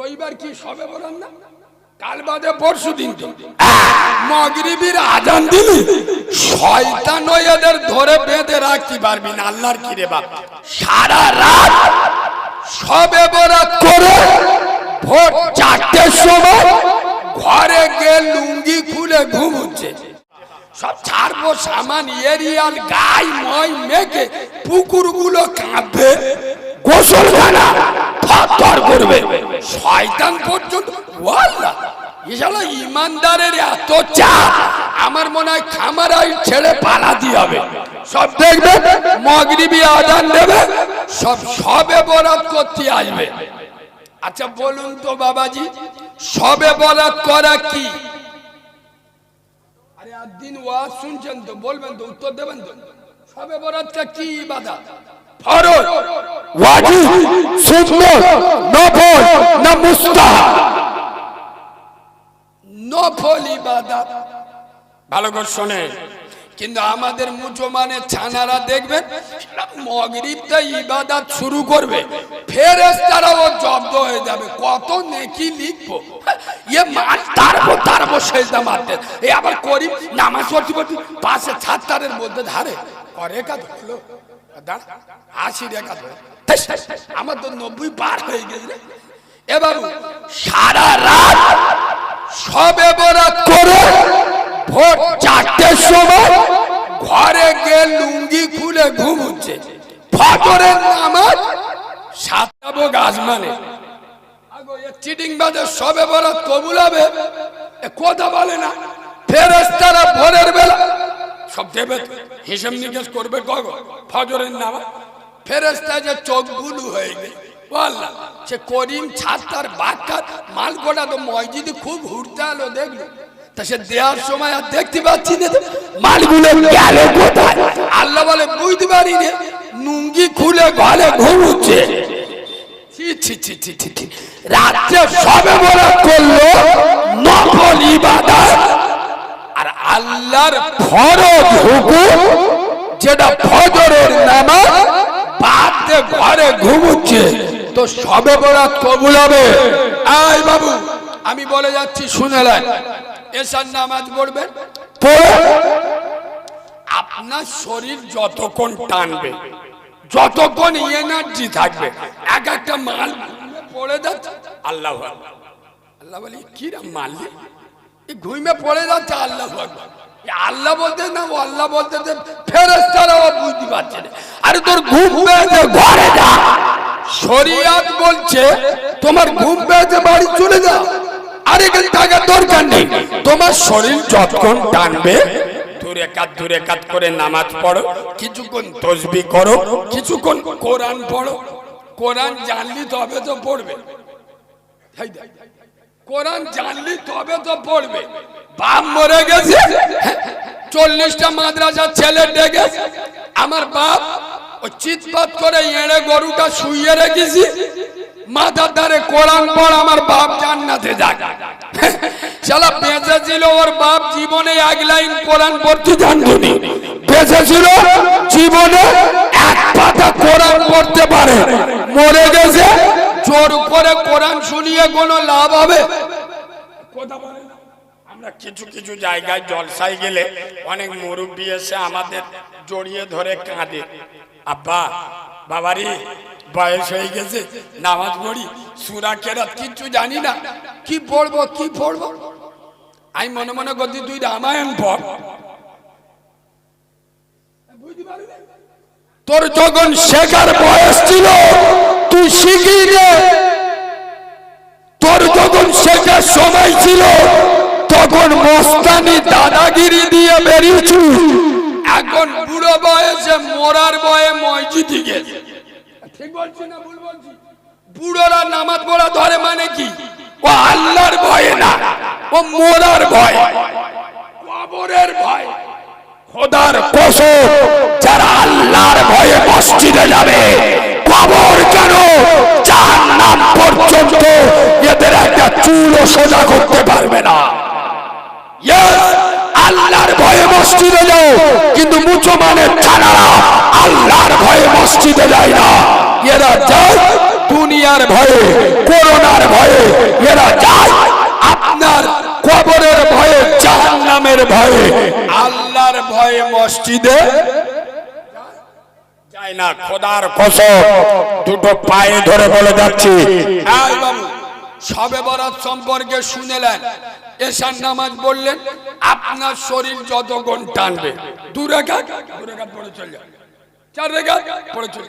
রবিবার কি সবে বলেন না? কাল বাদে পরশু দিন মগরিবির আজান দিলি? শয়তান এদের ধরে বেঁধে রাখতে পারবি না। আল্লাহর কি রে বাপ? সারা রাত সবে বরাত করে ভোর চারটের সময় ঘরে গিয়ে লুঙ্গি খুলে ঘুমুচ্ছে সব ছাড়বো সামান, এরিয়াল, গাই, ময়, মেঘে পুকুরগুলো কাঁপবে। গোসলখানা থর করবে। শয়তান পর্যন্ত ওয়াল্লাহ ইশালা ইমানদারের এত চাপ, আমার মনে হয় খামারাই ছেড়ে পালাতে হবে। সব দেখবে, মগরিবি আজান দেবে, সব সবে বরাত করতে আসবে। আচ্ছা বলুন তো বাবাজি, সবে বরাত করা কি? আরে আর দিন ওয়াজ শুনছেন তো, বলবেন তো, উত্তর দেবেন তো? সবে বরাতটা কি ইবাদত? ফরজ ওয়াজিব সুন্নত নফল না মুস্তাহাব? নফল ইবাদত। ভালো করে শোনে। কিন্তু আমাদের মুসলমানের ছানারা দেখবেন মগরিবটা ইবাদত শুরু করবে ফেরেশতারাও জব্দ হয়ে যাবে। কত নেকি লিখব? ইয়ে মার তারবো তারবো সেজদা মারতে। এ আবার করি নামাজ পড়তে পড়তে পাশে ছাত্তারের মধ্যে ধারে। করে কাজ হলো আশি আমার তো নব্বই পার হয়ে গেছে। এ বাবু সারা রাত সবে বরাত করে ভোর চারটের সময় ঘরে গিয়ে লুঙ্গি খুলে ঘুমুচ্ছে। ফজরের নামাজ সাতটাবো গাছ মানে চিটিং বাজে সবে বরাত কবুল হবে? এ কথা বলে না। ফেরেস্তারা ভোরের বেলা সব দেবে, হিসেব নিকেশ করবে ফজরের নামাজ। ফেরেস্তা যে চোখ গুলু হয়ে গেল সে করিম তো খুব আলো দেখল। তা সে দেওয়ার সময় আর দেখতে পাচ্ছি না মালগুলো আল্লাহ বলে, বুঝতে পারি রে নুঙ্গি খুলে ঘরে ঘুমুচ্ছে। রাত্রে সবে বরাত করল নফল ইবাদত। আল্লাহর ফরজ হুকুম যেটা ফজরের নামাজ বাদ ঘরে ঘুমুচ্ছে তো সবে বরাত কবুল হবে। আয় বাবু আমি বলে যাচ্ছি শুনে নেন এসার নামাজ পড়বেন? পড়ে? আপনার শরীর যতক্ষণ টানবে যতক্ষণ এনার্জি থাকবে এক একটা মাল পড়ে যাচ্ছে। আল্লাহ। আল্লাহ বলি কিরম এই ঘুমে পড়ে যাচ্ছে আল্লাহ আল্লাহ বলতে না, ও আল্লাহ বলতে ফেরেস্তারাও বুঝতে পারছে না। আরে তোর ঘুম পেয়েছে, ঘরে যা। শরিয়াত বলছে, তোমার ঘুম পেয়েছে, বাড়ি চলে যা। আরে এখানে থাকার দরকার নেই। তোমার শরীর যতক্ষণ টানবে দূরে কাত দূরে কাত করে নামাজ পড়ো, কিছুক্ষণ তসবি করো, কিছুক্ষণ কোরআন পড়ো। কোরআন জানলি তবে তো পড়বে। কোরআন জানলি তবে তো পড়বে। বাপ মরে গেছে, চল্লিশটা মাদ্রাসার ছেলে ডেকে আমার বাপ চিৎপাত করে এড়ে গরুটা শুইয়ে রেখেছি। মাথার ধারে কোরআন পড়, আমার বাপ জান্নাতে যাক। শালা বেঁচে ছিল ওর বাপ জীবনে এক লাইন কোরআন পড়তে জানতনি। বেঁচে ছিল জীবনে এক পাতা কোরআন পড়তে পারে। মরে গেছে জোর করে কোরআন শুনিয়ে কোনো লাভ হবে? কথা বলে আমরা কিছু কিছু জায়গায় জলসায় গেলে অনেক মুরব্বী এসে আমাদের জড়িয়ে ধরে কাঁদে। আব্বা বাবারি বয়স হয়ে গেছে নামাজ পড়ি সুরা কেরাত কিচ্ছু জানি না। কি পড়ব কি পড়ব? আমি মনে মনে করছি তুই রামায়ণ পড়। তোর যখন শেখার বয়স ছিল তুই শিখি রে তোর যখন শেখার সময় ছিল, তখন মস্তানি দাদাগিরি দিয়ে বেরিয়েছি। এখন বুড়ো বয়সে, মরার বয়ে মসজিদে গেছে। ঠিক বলছি না ভুল বলছি? বুড়োরা নামাজ পড়া ধরে মানে কি? ও আল্লাহর ভয়ে না, ও মরার ভয়। কবরের ভয়। খোদার কসম, যারা আল্লাহর ভয়ে মসজিদে যাবে কবর কেন? জাহান্নাম পর্যন্ত এদের একটা চুলও সোজা করতে পারবে না। আল্লাহর ভয়ে মসজিদে কিন্তু ভয়ে মসজিদে যায় না। এরা দুনিয়ার ভয়ে, করোনার ভয়ে, এরা যায় আপনার কবরের ভয়ে, জাহান্নামের ভয়ে। আল্লাহর ভয়ে মসজিদে যায় না খোদার কসম। দুটো পায়ে ধরে বলে যাচ্ছি। এই বাবু সবে বরাত সম্পর্কে শুনেলেন। এশার নামাজ বললেন আপনার শরীর যতক্ষণ টানবে। দু রেখাত দু রেখাত পড়ে চলে যাবে চার রেখাত পড়ে চলে।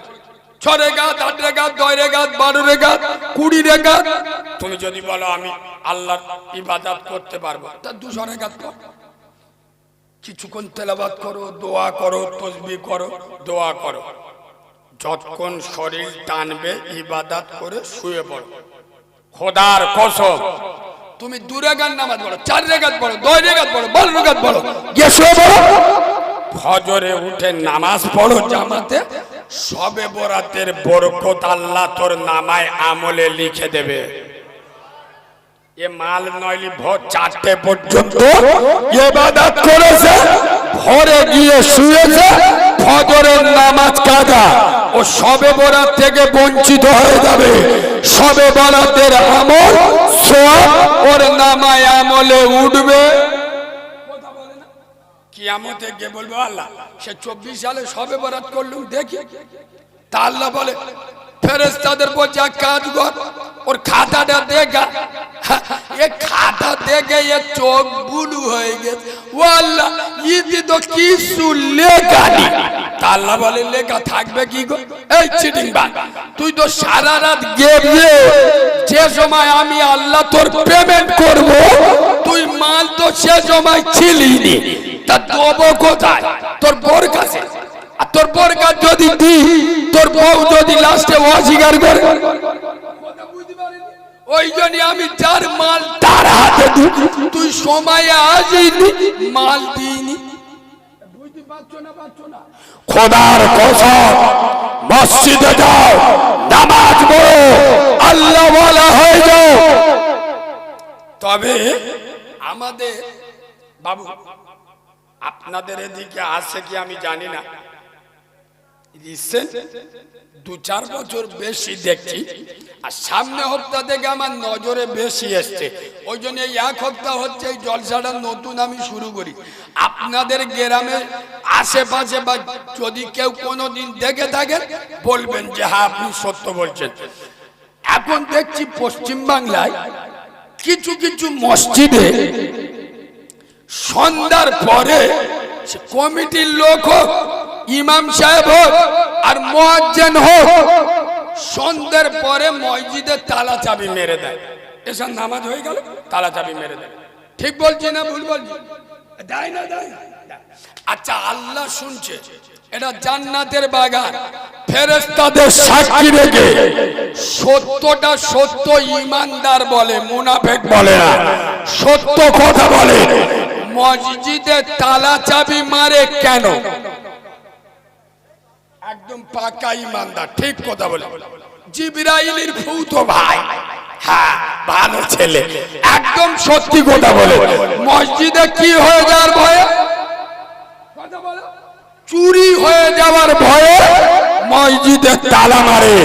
ছ রেখাত আট রেখাত নয় রেখাত বারো রেখাত কুড়ি রেখাত। তুমি যদি বলো আমি আল্লাহর ইবাদত করতে পারব। তা দুশো রেখাত কর। কিছুক্ষণ তেলাবাদ করো দোয়া করো তসবি করো দোয়া করো। যতক্ষণ শরীর টানবে ইবাদত করে শুয়ে পড়ো। খোদার কসম। তুমি দু রেখাত নামাজ পড়ো চার রেখাত পড়ো নয় রেখাত পড়ো বারো রেখাত পড়ো গিয়ে শুয়ে পড়ো। ফজরে উঠে নামাজ পড়ো জামাতে সবে বরাতের বরকত আল্লাহ তোর নামায় আমলে লিখে দেবে। এ মাল নইলি ভোর চারটে পর্যন্ত ইবাদত করেছে ভরে গিয়ে শুয়েছে ফজরের নামাজ কাদা ও সবে বরাত থেকে বঞ্চিত হয়ে যাবে। সবে বরাতের আমল সব ওর নামায় আমলে উঠবে। কিয়ামতে গিয়ে বলব, আল্লাহ, সে চব্বিশ সালে সবে বরাত করলুম, দেখি। তা আল্লাহ বলে ফেরেস্তাদের বলছে কাজ কর, ওর খাতাটা দেখা। এ খাতা দেখে এ চোখ বুলু হয়ে গেছে। ইতি তো লেখা বলে, লেখা থাকবে কি গো? এই চিটিং বান তুই তো সারা রাত গেবলে যে সময় আমি আল্লাহ তোর পেমেন্ট করব, তুই মাল তো সে সময় ছিলি তা দেবো কোথায়? তোর বোর কাছে তোর বোর কাছে যদি দি, তোর বউ যদি লাস্টে অস্বীকার করে, ওই জন্য আমি যার মাল তার হাতে তুই সময়ে আসিনি মাল দিইনি। খোদার কসম, মসজিদে যাও, নামাজ পড়ো, আল্লাহ ওয়ালা হয়ে যাও তবে আমাদের বাবু, আপনাদের এদিকে আছে কি আমি জানি না। দু চার বছর বেশি দেখছি, আর সামনে সপ্তাহ থেকে আমার নজরে বেশি এসছে। ওই জন্য এই এক সপ্তাহ হচ্ছে এই জলসাটা নতুন আমি শুরু করি। আপনাদের গ্রামে আশেপাশে বা যদি কেউ কোনো দিন দেখে থাকেন, বলবেন যে হ্যাঁ আপনি সত্য বলছেন। এখন দেখছি পশ্চিম বাংলায় কিছু কিছু মসজিদে সন্ধ্যার পরে কমিটির লোক হোক ইমাম সাহেব হোক আর মোয়াজ্জেন হোক, সন্ধ্যের পরে মসজিদে তালা চাবি মেরে দেয়। এসব নামাজ হয়ে গেল, তালা চাবি মেরে দেয়। ঠিক বলছি না ভুল বলছি? দেয় না, দেয় আচ্ছা আল্লাহ শুনছে। এটা জান্নাতের বাগান। ফেরেস্তাদের সাক্ষী রেখে সত্যটা সত্য ইমানদার বলে, মুনাফেক বলে না। সত্য কথা বলে, মসজিদে তালা চাবি মারে কেন? একদম পাকা ইমানদার ঠিক কথা বলে। জিবরাইলের ভূত ভাই। হ্যাঁ ভালো ছেলে। একদম সত্যি কথা বলে। মসজিদে কি হয়ে যাওয়ার ভয়ে? কথা বলো। চুরি হয়ে যাওয়ার ভয়ে মসজিদে তালা মারে।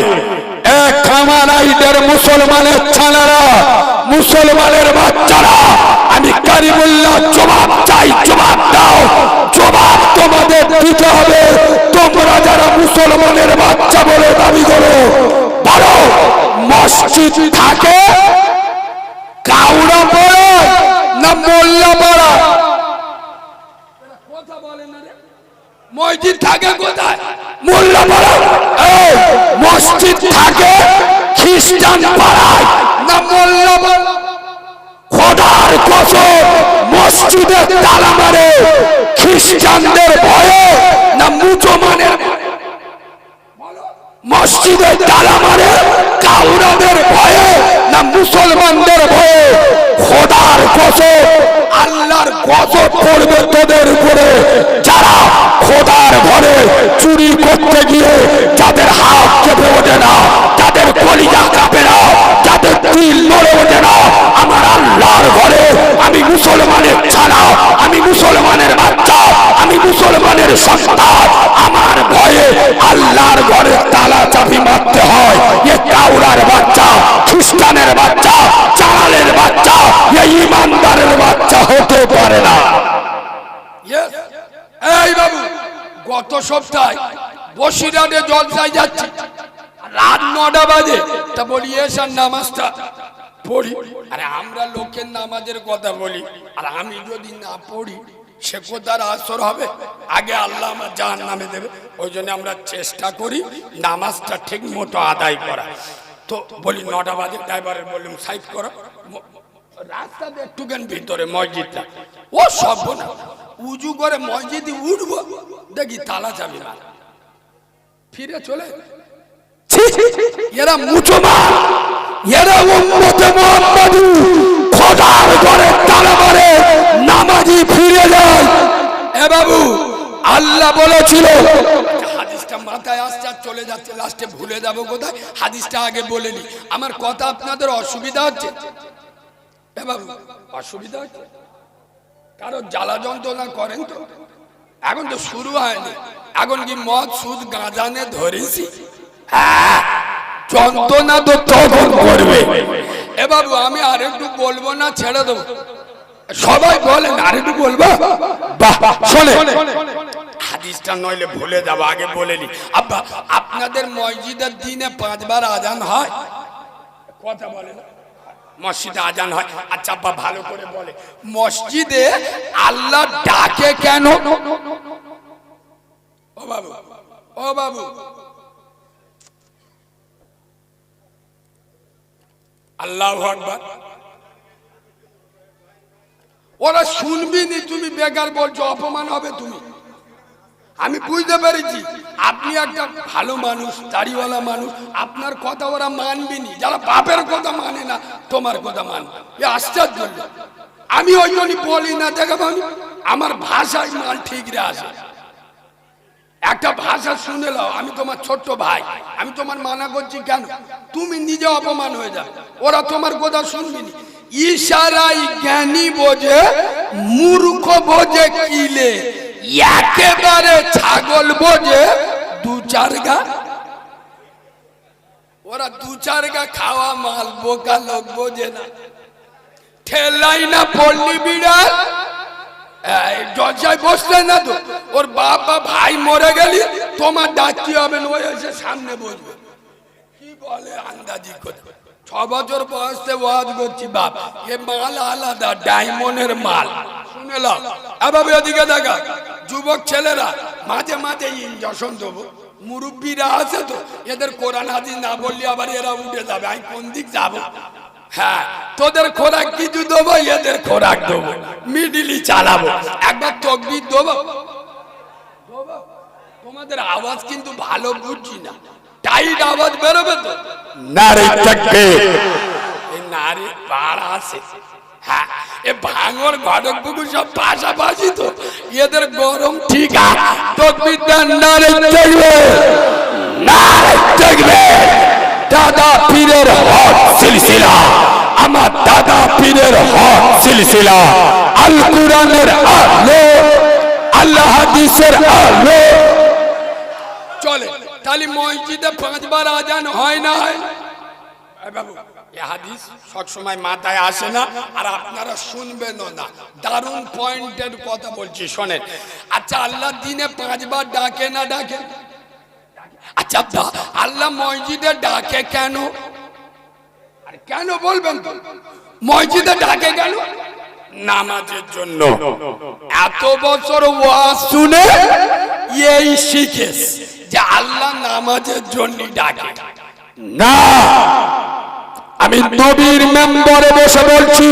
এক খামারাইদের মুসলমানের ছানারা মুসলমানের বাচ্চারা। আমি কারিমুল্লাহ জবাব চাই, জবাব দাও, জবাব তোমাদের দিতে হবে। তোমরা যারা মুসলমানের বাচ্চা বলে দাবি করো বলো মসজিদ থাকে কাউরা পড়ে না মোল্লা পড়া? বলে মসজিদ থাকে কোথায়? মোল্লা পাড়া? মসজিদ থাকে খ্রিস্টান পাড়ায়, না মোল্লা পাড়া? খোদার কসম, মসজিদে তালা মারে, খ্রিস্টানদের ভয়ে না মুসলমানের মসজিদে তালা মারে, কাউরাদের ভয়ে না মুসলমানদের ভয়ে? খোদার কসম, আল্লাহর গজব পড়বে তোদের উপরে। যারা খোদার ঘরে মুসলমানের সন্তান আমার ভয়ে আল্লাহর ঘরে তালা চাবি মারতে হয়। এ কাউরার বাচ্চা, খ্রিস্টানের বাচ্চা যারা হতে পারে না. এই বাবু, গত সপ্তাহে বসিরহাটে জলসায় যাচ্ছি। রাত নটা বাজে। তা বলি এসার নামাজটা পড়ি। আরে আমরা লোকের নামাজের কথা বলি। আর আমি যদি না পড়ি সে কোথার আসর হবে? আগে আল্লাহ আমার জাহান নামে দেবে। ওই জন্য আমরা চেষ্টা করি নামাজটা ঠিক মতো আদায় করা। তো বলি, নটা বাজে, ড্রাইভারের বললাম, সাইড করো। রাস্তাতে একটুখান ভিতরে, মসজিদটা। ও সব না উজু করে মসজিদে উঠবো, দেখি তালা চাবি না ফিরে চলে এরা মুচমা এরা উম্মতে মুহাম্মাদী খোদার ঘরে তালা মারে। নামাজি ফিরে যায় এ বাবু আল্লাহ বলেছিল জ্বালা যন্ত্রণা করেন তো? এখন তো শুরু হয়নি। এখন কি মদ সুদ ধরেছি? হ্যাঁ, যন্ত্রণা তো তখন করবে। এ আমি আর একটু বলব না ছেড়ে দেবো। সবাই বলেন আর একটু বলব শোনে। হাদিসটা নইলে ভুলে যাব, আগে বলে নি। আব্বা, আপনাদের মসজিদের দিনে পাঁচবার আজান হয়? কথা বলে মসজিদে আজান হয়। আচ্ছা আব্বা, ভালো করে বলে। মসজিদে আল্লাহ ডাকে কেন? ও বাবু ও বাবু। আল্লাহ আকবার। ওরা শুনবি নি তুমি বেকার বলছো অপমান হবে তুমি। আমি বুঝতে পেরেছি আপনি একটা ভালো মানুষ দাড়িওয়ালা মানুষ আপনার কথা ওরা মানবি নি। যারা বাপের কথা মানে না তোমার কথা মানবে। আশ্চর্য আমি ওই জন্যই বলি না দেখে বাবু, আমার ভাষায় মাল ঠিক রে আসে একটা ভাষা শুনে নাও আমি তোমার ছোট্ট ভাই আমি তোমার মানা করছি কেন? তুমি নিজে অপমান হয়ে যাবে। ওরা তোমার কথা শুনবি নি ইশারাই জ্ঞানী বোঝে, মূর্খ বোঝে কিলে। একেবারে ছাগল বোঝে, দু চার গা। ওরা দু চার গা খাওয়া মাল, বোকা লোক বোঝে না। ঠেলাই না পড়লি বিড়াল। দরজায় বসলে না তো? ওর বাবা ভাই মরে গেলি, তোমার ডাকতে হবে না, ওই সামনে বসবে। কি বলে আন্দাজি করে? ছ বছর বয়সে ওয়াজ করছি, বাপ। এ মাল আলাদা, ডায়মন্ডের মাল। শুনে লাও এভাবে ওদিকে দেখা, যুবক ছেলেরা মাঝে মাঝে ইঞ্জেকশন দেবো। মুরব্বীরা আছে তো, এদের কোরআন, হাদিস না বললে আবার এরা উঠে যাবে। আমি কোন দিক যাব? হ্যাঁ তোদের খোরাক কিছু দেবো, এদের খোরাক দেবো। মিডিলি চালাবো। একবার তকবির দেবো? তোমাদের আওয়াজ কিন্তু ভালো বুঝছি না। টাইট আওয়াজ বেরোবে তো। নারী তাকবীর নারী পাড় আছে। হ্যাঁ এ ভাঙর ঘটক পুকুর সব পাশাপাশি তো। এদের গরম ঠিক দেন নারী তাকবীর নারী তাকবীর দাদা পীরের হক সিলসিলা। আমার দাদা পীরের হক সিলসিলা। আল কোরআনের আলো আল্লাহ হাদিসের আলো। চলে। তাহলে মসজিদে পাঁচবার আজান হয় না বাবু হাদিস সবসময় মাথায় আসে না, আর আপনারা শুনবেন না। দারুণ পয়েন্টের কথা বলছি, শোনেন। আচ্ছা আল্লাহ দিনে পাঁচবার ডাকে না ডাকে? আচ্ছা আল্লাহ মসজিদে ডাকে কেন? আর কেন বলবেন তো? মসজিদে ডাকে কেন? নামাজের জন্য। এত বছর ওয়াজ শুনে এই শিখেস যে আল্লাহ নামাজের জন্য ডাকে। না। আমি নবীর মেম্বারে বসে বলছি,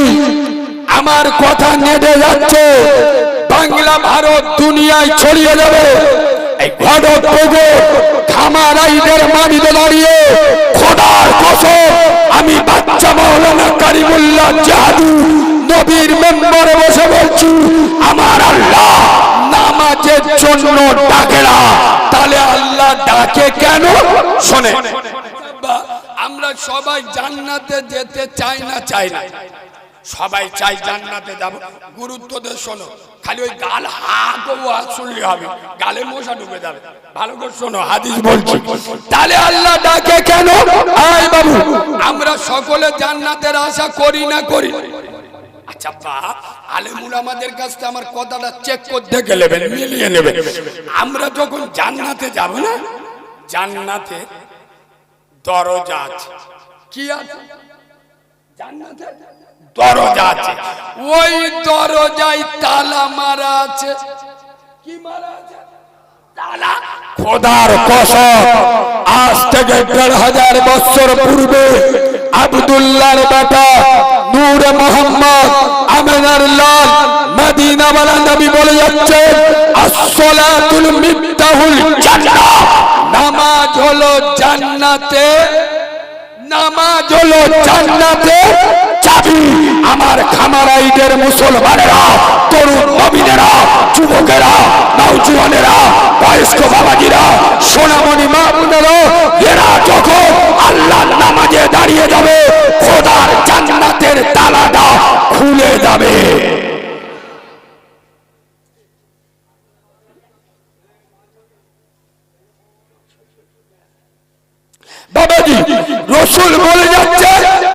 আমার কথা নেটে যাচ্ছে, বাংলা, ভারত দুনিয়ায় ছড়িয়ে যাবে। এই ঘটক পুকুর খামারাইদের মাটিতে দাঁড়িয়ে খোদার কসম, আমি বাচ্চা মাওলানা কারিমুল্লাহ জাহাদু নবীর মেম্বারে বসে বলছি, আমার আল্লাহ নামাজের জন্য ডাকে না। তাহলে আল্লাহ ডাকে কেন? শোনে। আমরা সবাই জান্নাতে যেতে চাই না চাই না। সবাই চাই জান্নাতে যাব। গুরুত্ব দিয়ে শোনো, খালি ওই গাল হাত ওয়াজ শুনলে হবে, গালে মশা ঢুকে যাবে। ভালো করে শোনো, হাদিস বলছি। তাহলে আল্লাহ ডাকে কেন? আয় বাবু, আমরা সকলে জান্নাতের আশা করি না করি। আচ্ছা বা। আলেমুল আমাদের কাছ আমার কথাটা চেক করতে গেলে মিলিয়ে নেবে। আমরা যখন জান্নাতে যাব না জান্নাতে দরজা আছে। কি আছে? জান্নাতে দরজা আছে। ওই দরজায় তালা মারা আছে। কি মারা আছে? তালা? খোদার কসম আজ থেকে দেড় হাজার বছর পূর্বে আবদুল্লাহর বেটা নূর মোহাম্মদ, আমেনার লাল মদিনাওয়ালা নবী বলে যাচ্ছে, আসসালাতুল মিফতাহুল জান্নাহ। নামাজ হলো জান্নাতে, নামাজ হলো জান্নাতে চাবি। আমার খামারাইদের মুসলমানেরা, তরুণ নবীনেরা, যুবকেরা নৌজুয়ানেরা বয়স্ক বাবাজিরা, সোনামণি মা বোনেরা এরা যখন আল্লাহর নামাজে দাঁড়িয়ে যাবে, খোদার জান্নাতের তালাটা খুলে যাবে। বাবাজি, রসুল বলে যাচ্ছে